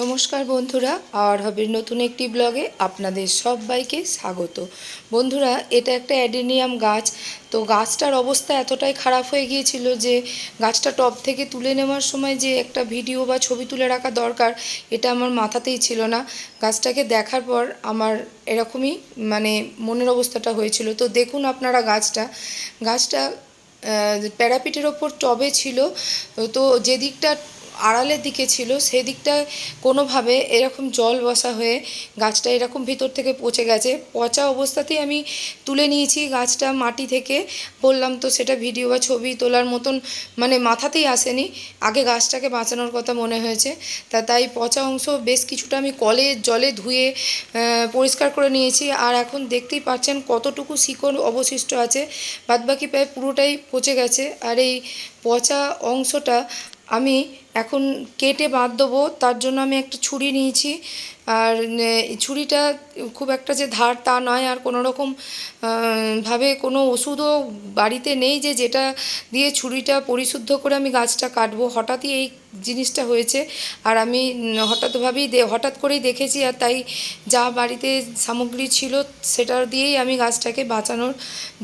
নমস্কার বন্ধুরা, আর হবির নতুন একটি ব্লগে আপনাদের সবাইকে স্বাগত। বন্ধুরা, এটা একটা অ্যাডেনিয়াম গাছ। তো গাছটার অবস্থা এতটাই খারাপ হয়ে গিয়েছিল যে, গাছটা টব থেকে তুলে নেওয়ার সময় যে একটা ভিডিও বা ছবি তুলে রাখা দরকার, এটা আমার মাথাতেই ছিল না। গাছটাকে দেখার পর আমার এরকমই মানে মনের অবস্থাটা হয়েছিল। তো দেখুন আপনারা গাছটা। গাছটা প্যারাপিটের ওপর টবে ছিল। তো যে দিকটা আড়ালের দিকে ছিল, সেই সেদিকটায় কোনোভাবে এরকম জল বসা হয়ে গাছটা এরকম ভিতর থেকে পচে গেছে। পচা অবস্থাতেই আমি তুলে নিয়েছি গাছটা মাটি থেকে। বললাম, তো সেটা ভিডিও বা ছবি তোলার মতন মানে মাথাতেই আসেনি। আগে গাছটাকে বাঁচানোর কথা মনে হয়েছে। তা তাই পচা অংশ বেশ কিছুটা আমি কলে, জলে ধুয়ে পরিষ্কার করে নিয়েছি। আর এখন দেখতেই পাচ্ছেন কতটুকু শিকড় অবশিষ্ট আছে। বাদবাকি প্রায় পুরোটাই পচে গেছে। আর এই পচা অংশটা আমি এখন কেটে বাঁধ দেবো, তার জন্য আমি একটা ছুরি নিয়েছি। আর ছুরিটা খুব একটা যে ধার তা নয়, আর কোনো রকম ভাবে কোনো ওষুধও বাড়িতে নেই যে যেটা দিয়ে ছুরিটা পরিশুদ্ধ করে আমি গাছটা কাটবো। হঠাৎই এই জিনিসটা হয়েছে। আর আমি হঠাৎভাবেই হঠাৎ করেই দেখেছি আর তাই যা বাড়িতে সামগ্রী ছিল সেটা দিয়েই আমি গাছটাকে বাঁচানোর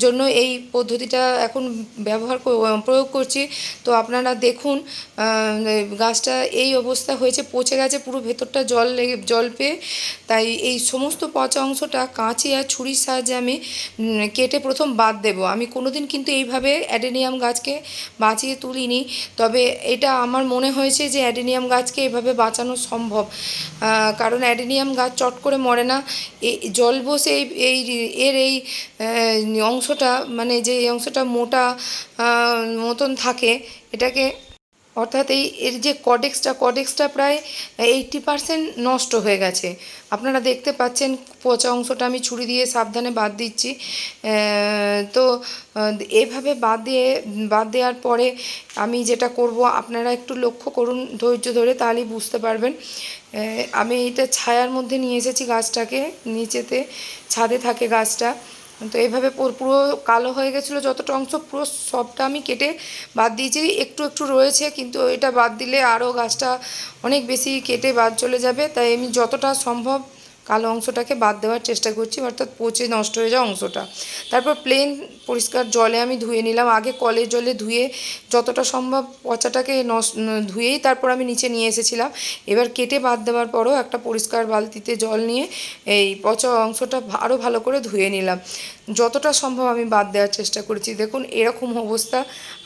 জন্য এই পদ্ধতিটা এখন ব্যবহার প্রয়োগ করছি। তো আপনারা দেখুন গাছটা এই অবস্থা হয়েছে, পচে গেছে, পুরো ভেতরটা জল লেগে, জল পেয়ে। তাই এই সমস্ত পচা অংশটা কাঁচি আর ছুরির সাহায্যে আমি কেটে প্রথম বাদ দেব। আমি কোনোদিন কিন্তু এইভাবে অ্যাডেনিয়াম গাছকে বাঁচিয়ে তুলিনি। তবে এটা আমার মনে হয়েছে যে অ্যাডেনিয়াম গাছকে এভাবে বাঁচানো সম্ভব। কারণ অ্যাডেনিয়াম গাছ চট করে মরে না। জল বসে এই এর এই অংশটা মানে যে অংশটা মোটা মতন থাকে, এটাকে অর্থাৎ এই, এর যে কডেক্সটা কডেক্সটা প্রায় এইটটি পারসেন্ট নষ্ট হয়ে গেছে। আপনারা দেখতে পাচ্ছেন পচা অংশটা আমি ছুরি দিয়ে সাবধানে বাদ দিচ্ছি। তো এভাবে বাদ দিয়ে, বাদ দেওয়ার পরে আমি যেটা করব, আপনারা একটু লক্ষ্য করুন, ধৈর্য ধরে তাহলেই বুঝতে পারবেন। আমি এটা ছায়ার মধ্যে নিয়ে এসেছি গাছটাকে, নিচেতে ছাদে থাকে গাছটা। তো এইভাবে পুরো কালো হয়ে গেছিল যতটা অংশ, পুরো সবটা আমি কেটে বাদ দিয়েছি। একটু একটু রয়েছে, কিন্তু এটা বাদ দিলে আরও গাছটা অনেক বেশি কেটে বাদ চলে যাবে। তাই আমি যতটা সম্ভব কালো অংশটাকে বাদ দেওয়ার চেষ্টা করছি, অর্থাৎ পচে নষ্ট হয়ে যাওয়া অংশটা। তারপর প্লেন পরিষ্কার জলে আমি ধুয়ে নিলাম। আগে কলের জলে ধুয়ে যতটা সম্ভব পচাটাকে নষ্ট ধুয়েই তারপর আমি নিচে নিয়ে এসেছিলাম। এবার কেটে বাদ দেওয়ার পরও একটা পরিষ্কার বালতিতে জল নিয়ে এই পচা অংশটা আরও ভালো করে ধুয়ে নিলাম। যতটা সম্ভব আমি বাদ দেওয়ার চেষ্টা করেছি। দেখুন, এরকম অবস্থা।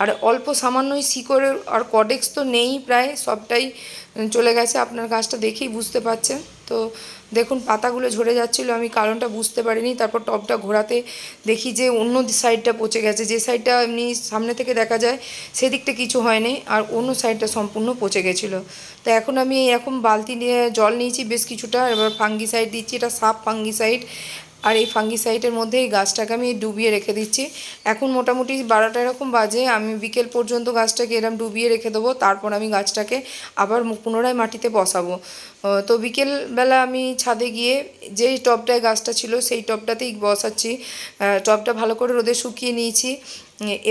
আর অল্প সামান্যই শিকড়ের আর কডেক্স তো নেই প্রায়, সবটাই চলে গেছে। আপনার গাছটা দেখেই বুঝতে পারছেন। তো দেখুন, পাতাগুলো ঝরে যাচ্ছিল, আমি কারণটা বুঝতে পারিনি। তারপর টবটা ঘোরাতে দেখি যে অন্য সাইডটা পচে গেছে। যে সাইডটা এমনি সামনে থেকে দেখা যায়, সেদিকটা কিছু হয়নি, আর অন্য সাইডটা সম্পূর্ণ পচে গেছিল। তো এখন আমি এরকম বালতি নিয়ে জল নিয়েছি বেশ কিছুটা, এবার ফাঙ্গি সাইড দিচ্ছি, এটা সাপ ফাঙ্গিসাইড। আর এই ফাঙ্গিসাইডের মধ্যে এই গাছটাকে আমি ডুবিয়ে রেখে দিচ্ছি। এখন মোটামুটি বারোটা এরকম বাজে, আমি বিকেল পর্যন্ত গাছটাকে এরম ডুবিয়ে রেখে দেবো, তারপর আমি গাছটাকে আবার পুনরায় মাটিতে বসাবো। তো বিকেলবেলা আমি ছাদে গিয়ে যেই টবটায় গাছটা ছিল সেই টবটাতেই বসাচ্ছি। টবটা ভালো করে রোদে শুকিয়ে নিয়েছি।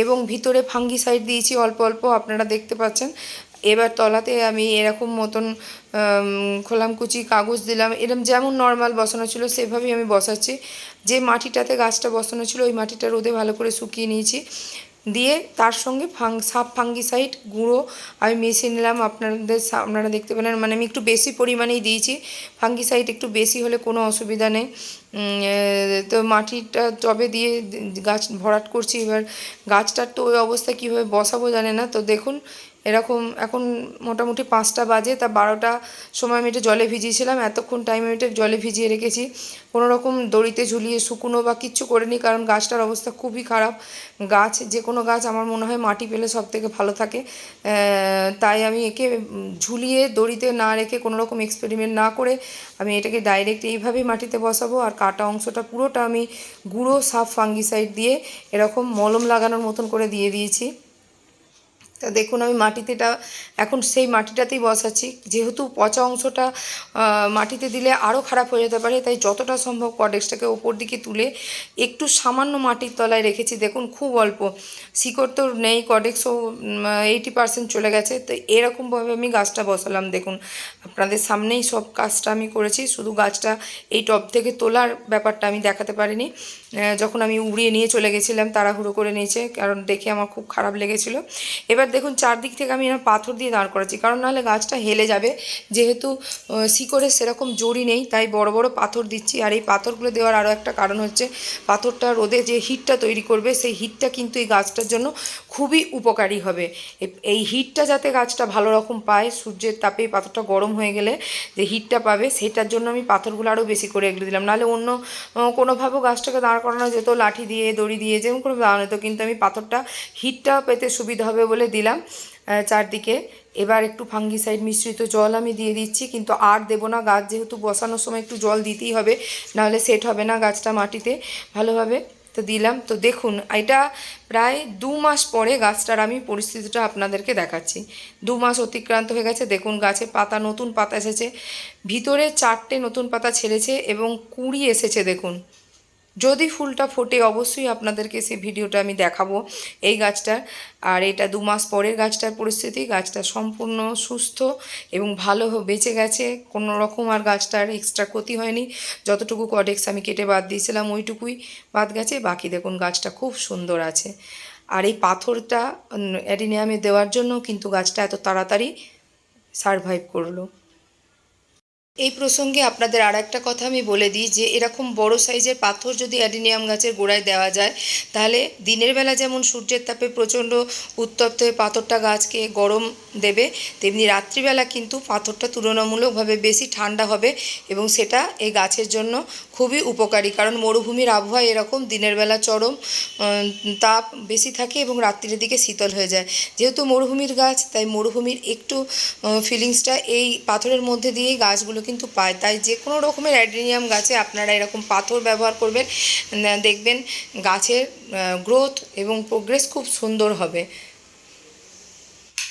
এবং ভিতরে ফাঙ্গিসাইড দিয়েছি অল্প অল্প, আপনারা দেখতে পাচ্ছেন। এবার তলাতে আমি এরকম মতন আম, খোলামকুচি কাগজ দিলাম। এরম যেমন নর্মাল বসানো ছিল সেভাবেই আমি বসাচ্ছি। যে মাটিটাতে গাছটা বসানো ছিল ওই মাটিটা রোদে ভালো করে শুকিয়ে নিয়েছি। দিয়ে তার সঙ্গে ফাং সাপ ফাঙ্গিসাইড গুঁড়ো আমি মিশিয়ে নিলাম। আপনাদের আপনারা দেখতে পেলেন মানে আমি একটু বেশি পরিমাণেই দিয়েছি। ফাঙ্গিসাইড একটু বেশি হলে কোনো অসুবিধা নেই। তো মাটিটা টবে দিয়ে গাছ ভরাট করছি। এবার গাছটার তো ওই অবস্থা কীভাবে বসাবো জানে না। তো দেখুন এরকম এখন মোটামুটি পাঁচটা বাজে, তা বারোটা সময় আমি এটা জলে ভিজিয়েছিলাম, এতক্ষণ টাইম আমি এটা জলে ভিজিয়ে রেখেছি। কোনো রকম দড়িতে ঝুলিয়ে শুকনো বা কিচ্ছু করিনি, কারণ গাছটার অবস্থা খুবই খারাপ। গাছ, যে কোনো গাছ আমার মনে হয় মাটি পেলে সব থেকে ভালো থাকে। তাই আমি একে ঝুলিয়ে দড়িতে না রেখে কোনো রকম এক্সপেরিমেন্ট না করে আমি এটাকে ডাইরেক্ট এইভাবেই মাটিতে বসাবো। আর কাটা অংশটা পুরোটা আমি গুঁড়ো সাফ ফাঙ্গিসাইড দিয়ে এরকম মলম লাগানোর মতন করে দিয়ে দিয়েছি। তা দেখুন, আমি মাটিতে এটা, এখন সেই মাটিটাতেই বসাচ্ছি। যেহেতু পচা অংশটা মাটিতে দিলে আরও খারাপ হয়ে যেতে পারে, তাই যতটা সম্ভব কডেক্সটাকে ওপর দিকে তুলে একটু সামান্য মাটির তলায় রেখেছি। দেখুন, খুব অল্প। শিকড় তো নেই কডেক্সও এইটি পার্সেন্ট চলে গেছে। তো এরকমভাবে আমি গাছটা বসালাম, দেখুন। আপনাদের সামনেই সব কাজটা আমি করেছি, শুধু গাছটা এই টব থেকে তোলার ব্যাপারটা আমি দেখাতে পারিনি। যখন আমি উড়িয়ে নিয়ে চলে গেছিলাম, তাড়াহুড়ো করে নিয়েছে, কারণ দেখে আমার খুব খারাপ লেগেছিলো। এবার দেখুন, চারদিক থেকে আমি এরকম পাথর দিয়ে দাঁড় করাচ্ছি। কারণ নাহলে গাছটা হেলে যাবে। যেহেতু শিকড়ে সেরকম জড়ি নেই, তাই বড় বড় পাথর দিচ্ছি। আর এই পাথরগুলো দেওয়ার আরও একটা কারণ হচ্ছে, পাথরটা রোদে যে হিটটা তৈরি করবে, সেই হিটটা কিন্তু এই গাছটার জন্য খুবই উপকারী হবে। এই হিটটা যাতে গাছটা ভালো রকম পায়, সূর্যের তাপে পাথরটা গরম হয়ে গেলে যে হিটটা পাবে, সেটার জন্য আমি পাথরগুলো আরও বেশি করে এগুলো দিলাম। নাহলে অন্য কোনোভাবেও গাছটাকে দাঁড় করানো যেত, লাঠি দিয়ে, দড়ি দিয়ে, যেমন করে দাঁড়ানো যেত, কিন্তু আমি পাথরটা হিটটা পেতে সুবিধা হবে বলে দিলাম চারদিকে। এবার একটু ফাঙ্গিসাইড মিশ্রিত জল আমি দিয়ে দিচ্ছি, কিন্তু আর দেবো না গাছ, যেহেতু বসানোর সময় একটু জল দিতেই হবে, নাহলে সেট হবে না গাছটা মাটিতে ভালোভাবে। তো দিলাম। তো দেখুন, এটা প্রায় দু মাস পরে গাছটার আমি পরিস্থিতিটা আপনাদেরকে দেখাচ্ছি। দু মাস অতিক্রান্ত হয়ে গেছে। দেখুন, গাছে পাতা, নতুন পাতা এসেছে। ভিতরে চারটে নতুন পাতা ছেড়েছে এবং কুড়ি এসেছে, দেখুন। যদি ফুলটা ফোটে, অবশ্যই আপনাদেরকে সেই ভিডিওটা আমি দেখাবো এই গাছটার। আর এটা দু মাস পরের গাছটার পরিস্থিতি, গাছটা সম্পূর্ণ সুস্থ এবং ভালো বেঁচে গেছে। কোনো রকম আর গাছটার এক্সট্রা ক্ষতি হয়নি। যতটুকু কডেক্স আমি কেটে বাদ দিয়েছিলাম, ওইটুকুই বাদ গেছে। বাকি দেখুন, গাছটা খুব সুন্দর আছে। আর এই পাথরটা অ্যাডিনিয়ামে দেওয়ার জন্য কিন্তু গাছটা এত তাড়াতাড়ি সারভাইভ করল। এই প্রসঙ্গে আপনাদের আর একটা কথা আমি বলে দিই যে, এরকম বড় সাইজের পাথর যদি অ্যাডিনিয়াম গাছের গোড়ায় দেওয়া যায়, তাহলে দিনের বেলা যেমন সূর্যের তাপে প্রচণ্ড উত্তপ্ত হয়ে পাথরটা গাছকে গরম দেবে, তেমনি রাত্রিবেলা কিন্তু পাথরটা তুলনামূলকভাবে বেশি ঠান্ডা হবে এবং সেটা এই গাছের জন্য খুবই উপকারী। কারণ মরুভূমির আবহাওয়া এরকম দিনের বেলা চরম তাপ বেশি থাকে এবং রাত্রির দিকে শীতল হয়ে যায়। যেহেতু মরুভূমির গাছ, তাই মরুভূমির একটু ফিলিংসটা এই পাথরের মধ্যে দিয়েই গাছগুলো কিন্তু পায়। তাই যে কোনো রকমের অ্যাড্রিনিয়াম গাছে আপনারা এরকম পাথর ব্যবহার করবেন। দেখবেন গাছের গ্রোথ এবং প্রোগ্রেস খুব সুন্দর হবে।